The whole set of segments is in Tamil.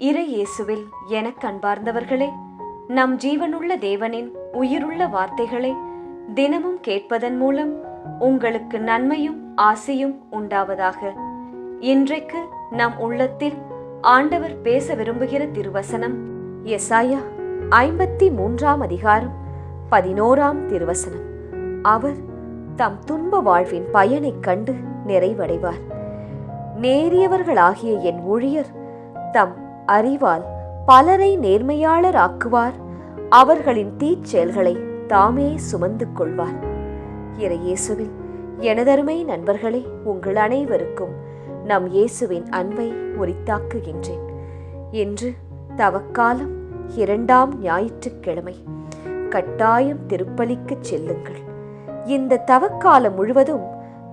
இறை இயேசுவில் எனக் அன்பார்ந்தவர்களே நம் ஜீவனுள்ள தேவனின் உயிருள்ள வார்த்தைகளை தினமும் கேட்பதன் மூலம் உங்களுக்கு நன்மையும் ஆசையும் உண்டாவதாக. இன்றைக்கு நம் உள்ளத்தில் ஆண்டவர் பேச விரும்புகிற திருவசனம் எசாயா ஐம்பத்தி மூன்றாம் அதிகாரம் பதினோராம் திருவசனம். அவர் தம் துன்ப வாழ்வின் பயனைக் கண்டு நிறைவடைவார். நேரியவர்களாகிய என் ஊழியர் தம் அறிவால் பலரை நேர்மையாளர் ஆக்குவார் அவர்களின் தீச்செயல்களை தாமே சுமந்து கொள்வார். இறையேசுவில் எனதருமை நண்பர்களே உங்கள் அனைவருக்கும் நம் இயேசுவின் அன்பை உரித்தாக்குகின்றேன். இன்று தவக்காலம் இரண்டாம் ஞாயிற்றுக்கிழமை. கட்டாயம் திருப்பலிக்குச் செல்லுங்கள். இந்த தவக்காலம் முழுவதும்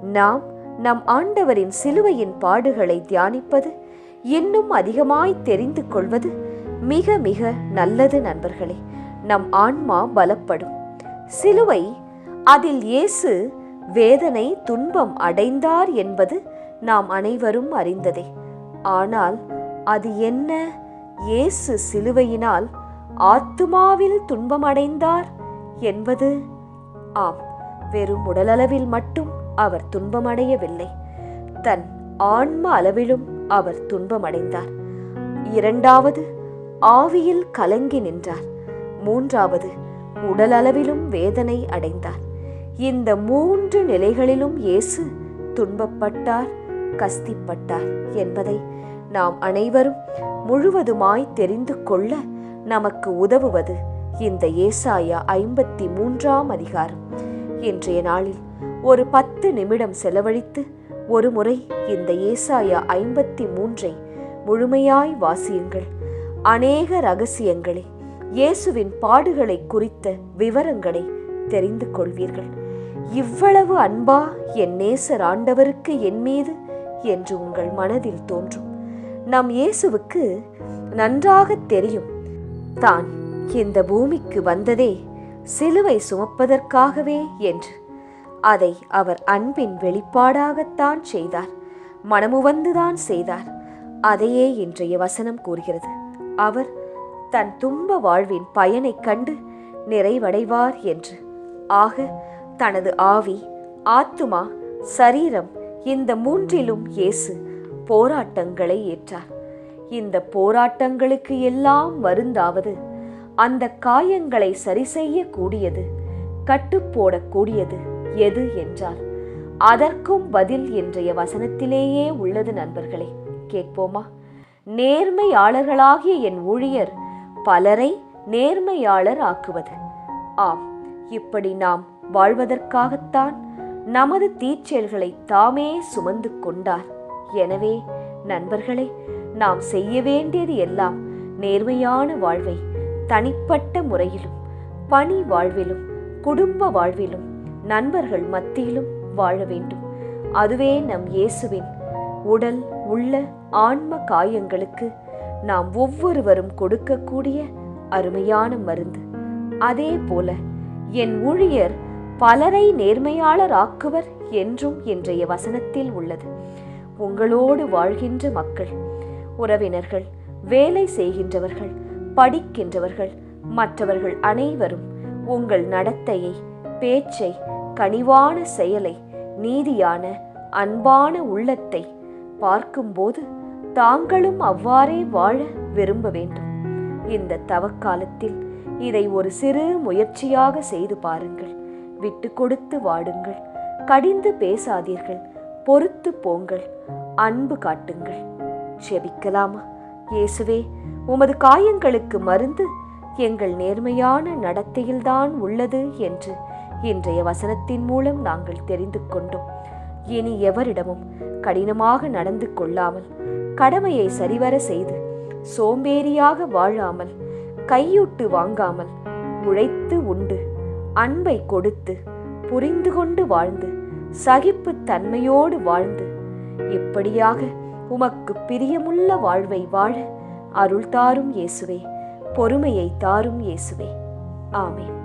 நாம் நம் ஆண்டவரின் சிலுவையின் பாடுகளை தியானிப்பது இன்னும் அதிகமாய் தெரிந்து கொள்வது மிக மிக நல்லது நண்பர்களே. நம் ஆன்மா பலப்படும். சிலுவை அதில் இயேசு வேதனை துன்பம் அடைந்தார் என்பது நாம் அனைவரும் அறிந்ததே. ஆனால் அது என்ன? இயேசு சிலுவையினால் ஆத்துமாவில் துன்பமடைந்தார் என்பது? ஆம் வெறும் உடலளவில் மட்டும் அவர் துன்பமடையவில்லை. தன் ஆன்ம அளவிலும் அவர் துன்பமடைந்தார். இரண்டாவது ஆவியில் கலங்கி நின்றார். மூன்றாவது உடலளவிலும் வேதனை அடைந்தார். இந்த மூன்று நிலைகளிலும் இயேசு துன்பப்பட்டார் கஸ்திப்பட்டார் என்பதை நாம் அனைவரும் முழுவதுமாய் தெரிந்து கொள்ள நமக்கு உதவுவது இந்த ஏசாயா ஐம்பத்தி மூன்றாம் அதிகாரம். இன்றைய நாளில் ஒரு பத்து நிமிடம் செலவழித்து ஒரு முறை இந்த ஏசாயா ஐம்பத்தி மூன்றை முழுமையாய் வாசியுங்கள். அநேக ரகசியங்களை இயேசுவின் பாடுகளை குறித்த விவரங்களை தெரிந்து கொள்வீர்கள். இவ்வளவு அன்பா என் நேசர் ஆண்டவருக்கு என் மீது என்று உங்கள் மனதில் தோன்றும். நம் இயேசுவுக்கு நன்றாக தெரியும். தான் இந்த பூமிக்கு வந்ததே சிலுவை சுமப்பதற்காகவே என்று. அதை அவர் அன்பின் வெளிப்பாடாகத்தான் செய்தார். மனமுவந்துதான் செய்தார். அதையே இன்றைய வசனம் கூறுகிறது. அவர் தன் துன்ப வாழ்வின் பயனைக் கண்டு நிறைவடைவார் என்று. ஆக தனது ஆவி ஆத்துமா சரீரம் இந்த மூன்றிலும் இயேசு போராட்டங்களை ஏற்றார். இந்த போராட்டங்களுக்கு எல்லாம் மருந்தாவது அந்த காயங்களை சரி செய்யக்கூடியது கட்டுப்போடக்கூடியது எது என்றால் அதற்கும் பதில் இன்றைய வசனத்திலேயே உள்ளது நண்பர்களே. கேட்போமா? நேர்மையாளர்களாகிய என் ஊழியர் பலரை நேர்மையாளர் ஆக்குவது. ஆம் இப்படி நாம் வாழ்வதற்காகத்தான் நமது தீச்செயல்களை தாமே சுமந்து கொண்டார். எனவே நண்பர்களே நாம் செய்ய வேண்டியது எல்லாம் நேர்மையான வாழ்வை தனிப்பட்ட முறையிலும் பணி வாழ்விலும் குடும்ப வாழ்விலும் நண்பர்கள் மத்தியிலும் வாழ வேண்டும். அதுவே நம் இயேசுவின் உடல் உள்ள ஆன்ம காயங்களுக்கு நாம் ஒவ்வொருவரும் கொடுக்கக்கூடிய அருமையான மருந்து. அதே போல என் ஊழியர் பலரை நேர்மையாளர் ஆக்குவர் என்றும் இன்றைய வசனத்தில் உள்ளது. உங்களோடு வாழ்கின்ற மக்கள் உறவினர்கள் வேலை செய்கின்றவர்கள் படிக்கின்றவர்கள் மற்றவர்கள் அனைவரும் உங்கள் நடத்தையை பேச்சை கனிவான செயலை நீதியான அன்பான உள்ளத்தை பார்க்கும்போது தாங்களும் அவ்வாறே வாழ விரும்ப வேண்டும். இந்த தவக்காலத்தில் இதை ஒரு சிறு முயற்சியாக செய்து பாருங்கள். விட்டு கொடுத்து வாடுங்கள். கடிந்து பேசாதீர்கள். பொறுத்து போங்கள். அன்பு காட்டுங்கள். செபிக்கலாமா? இயேசுவே உமது காயங்களுக்கு மருந்து எங்கள் நேர்மையான நடத்தையில்தான் உள்ளது என்று இன்றைய வசனத்தின் மூலம் நாங்கள் தெரிந்து கொண்டோம். இனி எவரிடமும் கடினமாக நடந்து கொள்ளாமல் கடமையை சரிவர செய்து சோம்பேறியாக வாழாமல் கையூட்டு வாங்காமல் உழைத்து உண்டு அன்பை கொடுத்து புரிந்து கொண்டு வாழ்ந்து சகிப்பு தன்மையோடு வாழ்ந்து இப்படியாக உமக்கு பிரியமுள்ள வாழ்வை வாழ அருள் தாரும் இயேசுவே பொறுமையை தாரும் இயேசுவே. ஆமேன்.